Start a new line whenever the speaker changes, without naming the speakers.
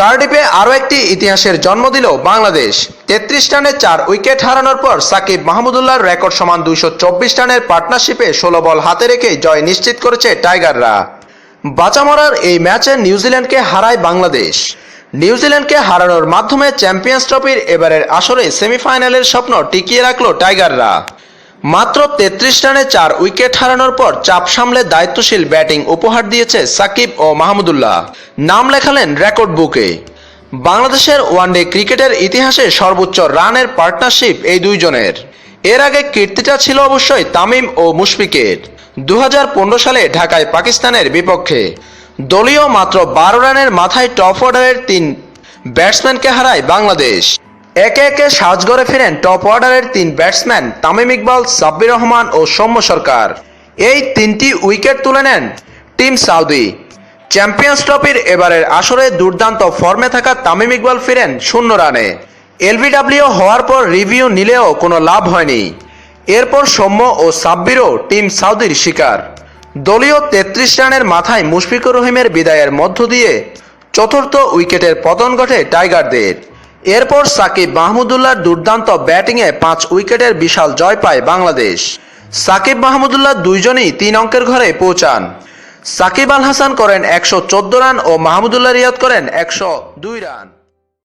কার্ডিফে আরও একটি ইতিহাসের জন্ম দিল বাংলাদেশ। তেত্রিশ রানে চার উইকেট হারানোর পর সাকিব মাহমুদুল্লাহর রেকর্ড সমান দুইশো চব্বিশ রানের পার্টনারশিপে ষোলো বল হাতে রেখে জয় নিশ্চিত করেছে টাইগাররা। বাঁচামরার এই ম্যাচে নিউজিল্যান্ডকে হারায় বাংলাদেশ। নিউজিল্যান্ডকে হারানোর মাধ্যমে চ্যাম্পিয়ন্স ট্রফির এবারের আসরে সেমিফাইনালের স্বপ্ন টিকিয়ে রাখল টাইগাররা। মাত্র তেত্রিশ রানে চার উইকেট হারানোর পর চাপ সামলে দায়িত্বশীল ব্যাটিং উপহার দিয়েছে সাকিব ও মাহমুদুল্লাহ। নাম লেখালেন রেকর্ড বুকে। বাংলাদেশের ওয়ানডে ক্রিকেটের ইতিহাসে সর্বোচ্চ রানের পার্টনারশিপ এই দুইজনের। এর আগে কীর্তিটা ছিল অবশ্যই তামিম ও মুশফিকের। দু হাজার পনেরো সালে ঢাকায় পাকিস্তানের বিপক্ষে। দলীয় মাত্র বারো রানের মাথায় টপ অর্ডারের তিন ব্যাটসম্যানকে হারায় বাংলাদেশ। একে একে সাজগড়ে ফিরেন টপ অর্ডারের তিন ব্যাটসম্যান তামিম ইকবাল, সাব্বির রহমান ও সৌম্য সরকার। এই তিনটি উইকেট তুলে নেন টিম সাউদি। চ্যাম্পিয়ন্স ট্রফির এবারের আসরে দুর্দান্ত ফর্মে থাকা তামিম ইকবাল ফিরেন শূন্য রানে। এলবিডাব্লিউ হওয়ার পর রিভিউ নিলেও কোনো লাভ হয়নি। এরপর সৌম্য ও সাব্বিরও টিম সাউদির শিকার। দলীয় তেত্রিশ রানের মাথায় মুশফিকুর রহিমের বিদায়ের মধ্য দিয়ে চতুর্থ উইকেটের পতন ঘটে টাইগারদের। এরপর সাকিব মাহমুদুল্লাহর দুর্দান্ত ব্যাটিংয়ে পাঁচ উইকেটের বিশাল জয় পায় বাংলাদেশ। সাকিব মাহমুদুল্লাহ দুইজনই তিন অঙ্কের ঘরে পৌঁছান। সাকিব আল হাসান করেন একশো চোদ্দ রান ও মাহমুদুল্লাহ রিয়াদ করেন একশো দুই রান।